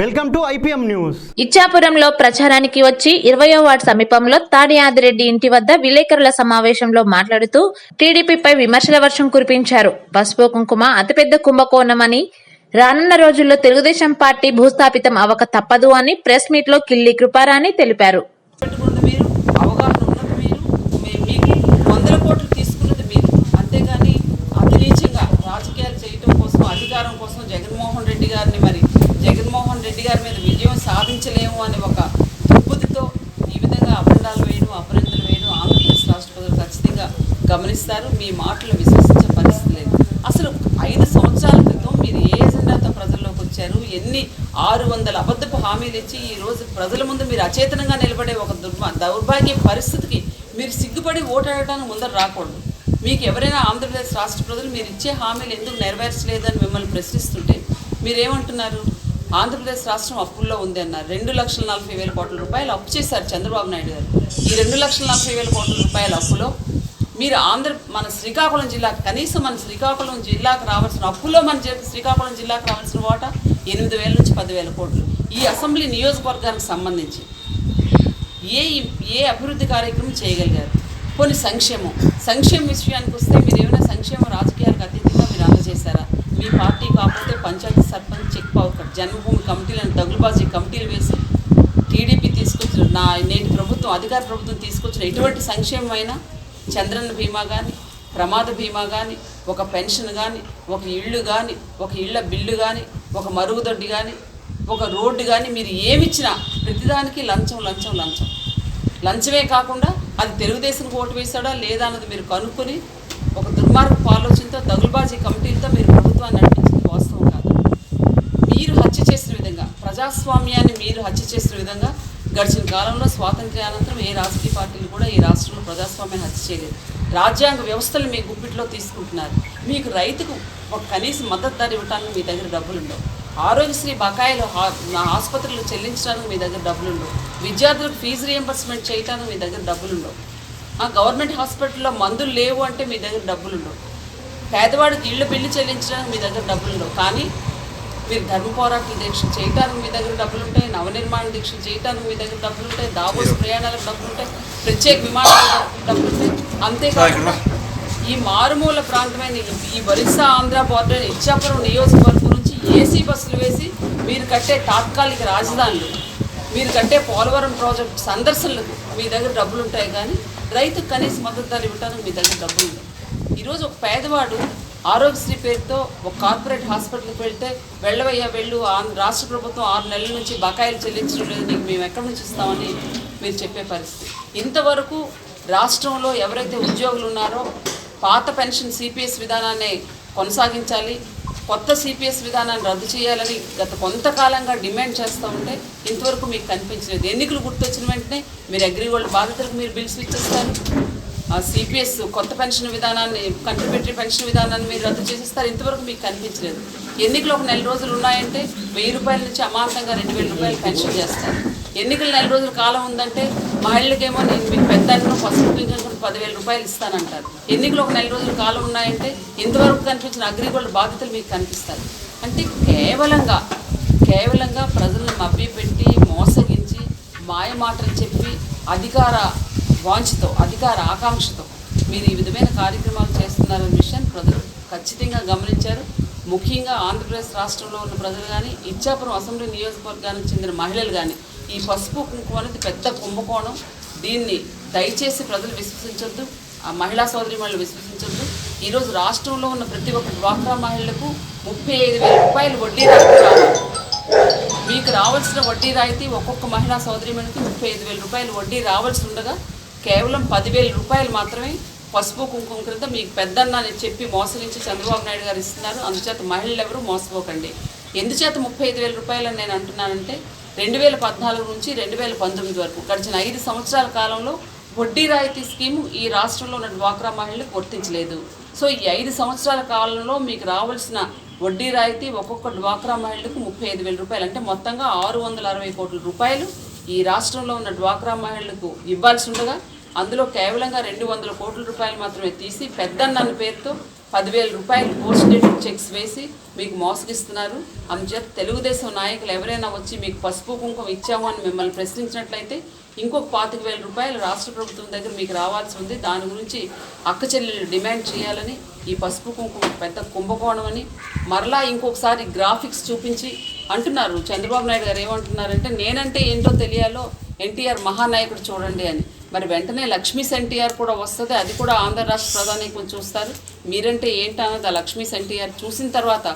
Welcome to IPM news ఇచ్చాపురంలో ప్రచారానికి వచ్చి ఇరవయో వార్డు సమీపంలో తాడియాదిరెడ్డి ఇంటి వద్ద విలేకరుల సమావేశంలో మాట్లాడుతూ టీడీపీపై విమర్శల వర్షం కురిపించారు. పసుపు కుంకుమ అతిపెద్ద కుంభకోణమని రానున్న రోజుల్లో తెలుగుదేశం పార్టీ భూస్థాపితం అవక తప్పదు అని ప్రెస్ మీట్లో కిల్లి కృపారాణి తెలిపారు. పెట్టుకున్నది మీరు అవగాహన ఉన్నది మీరు మీ- మీకు వందల కోట్లు తీసుకున్నది మీరు. అంతేగాని అవినీచంగా రాజకీయాలు చేయటం కోసం అధికారం కోసం జగన్మోహన్ రెడ్డి గారిని మరి జగన్మోహన్ రెడ్డి గారి మీద విజయం సాధించలేము అనే ఒక దుబ్బుదితో ఈ విధంగా అభండాలు వేయడం అపరింతలు వేయడం ఆంధ్రప్రదేశ్ రాష్ట్ర ప్రజలు ఖచ్చితంగా గమనిస్తారు. మీ మాటలు విశ్వసించే పరిస్థితి లేదు. అసలు ఐదు సంవత్సరాల క్రితం మీరు ఏ ఎజెండాతో ప్రజల్లోకి వచ్చారు? ఎన్ని ఆరు వందల అబద్ధపు హామీలు ఇచ్చి ఈ రోజు ప్రజల ముందు మీరు అచేతనంగా నిలబడే ఒక దుర్మ దౌర్భాగ్య పరిస్థితికి మీరు సిగ్గుపడి ఓటాడటానికి ముందర రాకూడదు. మీకు ఎవరైనా ఆంధ్రప్రదేశ్ రాష్ట్ర ప్రజలు మీరు ఇచ్చే హామీలు ఎందుకు నెరవేర్చలేదని మిమ్మల్ని ప్రశ్నిస్తుంటే మీరేమంటున్నారు? ఆంధ్రప్రదేశ్ రాష్ట్రం అప్పుల్లో ఉంది అన్నారు. రెండు లక్షల నలభై వేల కోట్ల రూపాయలు అప్పు చేశారు చంద్రబాబు నాయుడు గారు. ఈ రెండు లక్షల నలభై వేల కోట్ల రూపాయల అప్పులో మీరు ఆంధ్ర మన శ్రీకాకుళం జిల్లా కనీసం మన శ్రీకాకుళం జిల్లాకు రావాల్సిన అప్పులో మన శ్రీకాకుళం జిల్లాకు రావాల్సిన వాటా ఎనిమిది వేల నుంచి పదివేల కోట్లు. ఈ అసెంబ్లీ నియోజకవర్గానికి సంబంధించి ఏ ఏ అభివృద్ధి కార్యక్రమం చేయగలిగారు? కొన్ని సంక్షేమం. సంక్షేమ విషయానికి వస్తే మీరు ఏమైనా సంక్షేమ రాజకీయాలకు అతీతంగా మీరు అందజేశారా? మీ పార్టీ కాకపోతే పంచాయతీ సర్పంచ్ చెక్ పవర్ జన్మభూమి కమిటీలను దగులుబాజీ కమిటీలు వేసి టీడీపీ తీసుకొచ్చిన నా నేటి ప్రభుత్వం అధికార ప్రభుత్వం తీసుకొచ్చిన ఎటువంటి సంక్షేమమైన చంద్రన్న బీమా కానీ ప్రమాద బీమా కానీ ఒక పెన్షన్ కానీ ఒక ఇళ్ళు కానీ ఒక ఇళ్ళ బిల్లు కానీ ఒక మరుగుదొడ్డి కానీ ఒక రోడ్డు కానీ మీరు ఏమిచ్చినా ప్రతిదానికి లంచం లంచం లంచం. లంచమే కాకుండా అది తెలుగుదేశం ఓటు వేశాడా లేదా అన్నది మీరు కనుక్కొని ఒక దుర్మార్గపు ఆలోచన దగులుబాజీ కమిటీలతో మీరు ప్రభుత్వాన్ని నడిపించింది వాస్తవం కాదు మీరు హత్య చేసిన విధంగా ప్రజాస్వామ్యాన్ని మీరు హత్య చేసిన విధంగా గడిచిన కాలంలో స్వాతంత్ర్యానంతరం ఏ రాజకీయ పార్టీలు కూడా ఈ రాష్ట్రంలో ప్రజాస్వామ్యాన్ని హత్య చేయలేదు. రాజ్యాంగ వ్యవస్థలు మీ గుప్పిట్లో తీసుకుంటున్నారు. మీకు రైతుకు ఒక కనీస మద్దతు ధర ఇవ్వడానికి మీ దగ్గర డబ్బులు ఉండవు ఆరోగ్యశ్రీ బకాయిలు హా- నా ఆసుపత్రులు చెల్లించడానికి మీ దగ్గర డబ్బులు ఉండవు విద్యార్థులకు ఫీజు రియంబర్స్మెంట్ చేయడానికి మీ దగ్గర డబ్బులు ఉండవు ఆ గవర్నమెంట్ హాస్పిటల్లో మందులు లేవు అంటే మీ దగ్గర డబ్బులు ఉండవు పేదవాడికి ఇళ్ళు బిల్లు చెల్లించడానికి మీ దగ్గర డబ్బులు ఉండవు కానీ మీరు ధర్మ పోరాట దీక్ష చేయడానికి మీ దగ్గర డబ్బులు ఉంటాయి నవనిర్మాణ దీక్ష చేయడానికి మీ దగ్గర డబ్బులు ఉంటాయి దావోస్ ప్రయాణాలకు డబ్బులు ఉంటాయి ప్రత్యేక విమానాలకు డబ్బులు ఉంటాయి. అంతేకాకుండా ఈ మారుమూల ప్రాంతమైన ఈ- ఒరిస్సా ఆంధ్ర బార్డర్ ఇచ్చాపురం నియోజకవర్గం నుంచి ఏసీ బస్సులు వేసి మీరు కట్టే తాత్కాలిక రాజధానులు మీరు కట్టే పోలవరం ప్రాజెక్ట్ సందర్శనలకు మీ దగ్గర డబ్బులు ఉంటాయి కానీ రైతు కనీస మద్దతు ధర ఇవ్వడానికి మీ దగ్గర డబ్బులు ఉండవు ఈరోజు ఒక పేదవాడు ఆరోగ్యశ్రీ పేరుతో ఒక కార్పొరేట్ హాస్పిటల్కి వెళ్తే వెళ్ళవయ్యా వెళ్ళు. ఆంధ్ర రాష్ట్ర ప్రభుత్వం ఆరు నెలల నుంచి బకాయిలు చెల్లించడం లేదు. నీకు మేము ఎక్కడి నుంచి ఇస్తామని మీరు చెప్పే పరిస్థితి. ఇంతవరకు రాష్ట్రంలో ఎవరైతే ఉద్యోగులు ఉన్నారో పాత పెన్షన్ సిపిఎస్ విధానాన్ని కొనసాగించాలి కొత్త సిపిఎస్ విధానాన్ని రద్దు చేయాలని గత కొంతకాలంగా డిమాండ్ చేస్తూ ఉంటే ఇంతవరకు మీకు కనిపించలేదు. ఎన్నికలు గుర్తొచ్చిన వెంటనే మీరు అగ్రిగోల్డ్ బాధితులకు మీరు బిల్స్ ఇచ్చేస్తారు. సిపిఎస్ కొత్త పెన్షన్ విధానాన్ని కంట్రిబ్యూటరీ పెన్షన్ విధానాన్ని మీరు రద్దు చేసేస్తారు. ఇంతవరకు మీకు కనిపించలేదు. ఎన్నికలు ఒక నెల రోజులు ఉన్నాయంటే వెయ్యి రూపాయల నుంచి అమాంతంగా రెండు వేల రూపాయలు పెన్షన్ చేస్తారు. ఎన్నికలు నెల రోజుల కాలం ఉందంటే మహిళలకేమో నేను మీకు పెద్ద పసుపు పింఛన్ పదివేల రూపాయలు ఇస్తానంటారు. ఎన్నికలు ఒక నెల రోజుల కాలం ఉన్నాయంటే ఇంతవరకు కనిపించిన అగ్రిగోల్డ్ బాధ్యతలు మీకు కనిపిస్తారు అంటే కేవలంగా కేవలంగా ప్రజలను మభ్యపెట్టి మోసగించి మాయ మాటలు చెప్పి అధికార వాంఛతో అధికార ఆకాంక్షతో మీరు ఈ విధమైన కార్యక్రమాలు చేస్తున్నారనే విషయాన్ని ప్రజలు ఖచ్చితంగా గమనించారు. ముఖ్యంగా ఆంధ్రప్రదేశ్ రాష్ట్రంలో ఉన్న ప్రజలు కానీ ఇచ్చాపురం అసెంబ్లీ నియోజకవర్గానికి చెందిన మహిళలు కానీ ఈ పసుపు కుంకుమ అనేది పెద్ద కుంభకోణం. దీన్ని దయచేసి ప్రజలు విశ్వసించొద్దు ఆ మహిళా సోదరి మహిళలు విశ్వసించొద్దు. ఈరోజు రాష్ట్రంలో ఉన్న ప్రతి ఒక్క డ్వాక్రా మహిళలకు ముప్పై ఐదు వేల రూపాయలు వడ్డీ రాయితీ మీకు రావాల్సిన వడ్డీ రాయితీ ఒక్కొక్క మహిళా సోదరిమణికి ముప్పై ఐదు వేల రూపాయలు వడ్డీ రావాల్సి ఉండగా కేవలం పదివేల రూపాయలు మాత్రమే పసుపు కుంకుమ క్రింద మీకు పెద్దన్న అని చెప్పి మోసగించి చంద్రబాబు నాయుడు గారు ఇస్తున్నారు. అందుచేత మహిళలు ఎవరు మోసపోకండి. ఎందుచేత ముప్పై ఐదు వేల రూపాయలని నేను అంటున్నానంటే రెండు వేల పద్నాలుగు నుంచి రెండు వేల పంతొమ్మిది వరకు గడిచిన ఐదు సంవత్సరాల కాలంలో వడ్డీ రాయితీ స్కీము ఈ రాష్ట్రంలో ఉన్న డ్వాక్రా మహిళలకు వర్తించలేదు. సో ఈ ఐదు సంవత్సరాల కాలంలో మీకు రావాల్సిన వడ్డీ రాయితీ ఒక్కొక్క డ్వాక్రా మహిళలకు ముప్పై ఐదు వేల రూపాయలు. అంటే మొత్తంగా ఆరు వందల అరవై కోట్ల రూపాయలు ఈ రాష్ట్రంలో ఉన్న డ్వాక్రా మహిళలకు ఇవ్వాల్సి ఉండగా అందులో కేవలంగా రెండు వందల కోట్ల రూపాయలు మాత్రమే తీసి పెద్దన్న పేరుతో పదివేల రూపాయలు పోస్ట్ డేటెడ్ చెక్స్ వేసి మీకు మోసగిస్తున్నారు. అందుచేత తెలుగుదేశం నాయకులు ఎవరైనా వచ్చి మీకు పసుపు కుంకుమ ఇచ్చాము అని మిమ్మల్ని ప్రశ్నించినట్లయితే ఇంకొక పాతిక వేల రూపాయలు రాష్ట్ర ప్రభుత్వం దగ్గర మీకు రావాల్సి ఉంది. దాని గురించి అక్క చెల్లెలు డిమాండ్ చేయాలని ఈ పసుపు కుంకుమ పెద్ద కుంభకోణం అని మరలా ఇంకొకసారి గ్రాఫిక్స్ చూపించి అంటున్నారు. చంద్రబాబు నాయుడు గారు ఏమంటున్నారంటే నేనంటే ఏంటో తెలియాలో ఎన్టీఆర్ మహానాయకుడు చూడండి అని. మరి వెంటనే లక్ష్మీస్ ఎన్టీఆర్ కూడా వస్తుంది అది కూడా ఆంధ్ర రాష్ట్ర ప్రధానికం చూస్తారు. మీరంటే ఏంటన్నది ఆ లక్ష్మీస్ ఎన్టీఆర్ చూసిన తర్వాత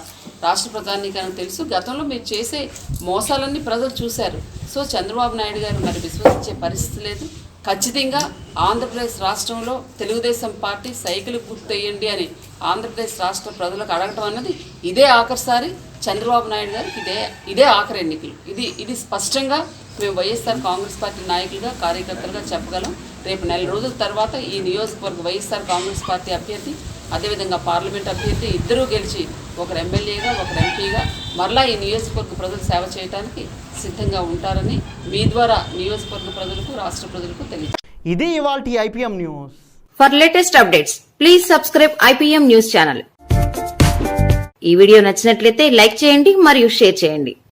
రాష్ట్ర ప్రధానికైనా తెలుసు. గతంలో మీరు చేసే మోసాలన్నీ ప్రజలు చూశారు. సో చంద్రబాబు నాయుడు గారు మరి విశ్వసించే పరిస్థితి లేదు. ఖచ్చితంగా ఆంధ్రప్రదేశ్ రాష్ట్రంలో తెలుగుదేశం పార్టీ సైకిల్ గుర్తయ్యండి అని ఆంధ్రప్రదేశ్ రాష్ట్ర ప్రజలకు అడగటం అన్నది ఇదే ఆఖరిసారి చంద్రబాబు నాయుడు గారికి ఇదే ఇదే ఆఖరి ఎన్నికలు. ఇది ఇది స్పష్టంగా మేము వైఎస్ఆర్ కాంగ్రెస్ పార్టీ నాయకులుగా కార్యకర్తలుగా చెప్పగలం. రేపు నెల రోజుల తర్వాత ఈ నియోజకవర్గ వైఎస్ఆర్ కాంగ్రెస్ పార్టీ అభ్యర్థి అదేవిధంగా పార్లమెంట్ అభ్యర్థి ఇద్దరూ గెలిచి ఒకరు ఎమ్మెల్యేగా ఒకరు ఎంపీగా మరలా ఈ నియోజకవర్గ ప్రజలు సేవ చేయడానికి సిద్ధంగా ఉంటారని మీ ద్వారా నియోజకవర్గ ప్రజలకు రాష్ట్ర ప్రజలకు తెలియజేస్తారు ఇది ఇవాల్టి IPM news. For latest updates, please subscribe IPM news channel. ఈ వీడియో నచ్చినట్లయితే లైక్ చేయండి మరియు షేర్ చేయండి.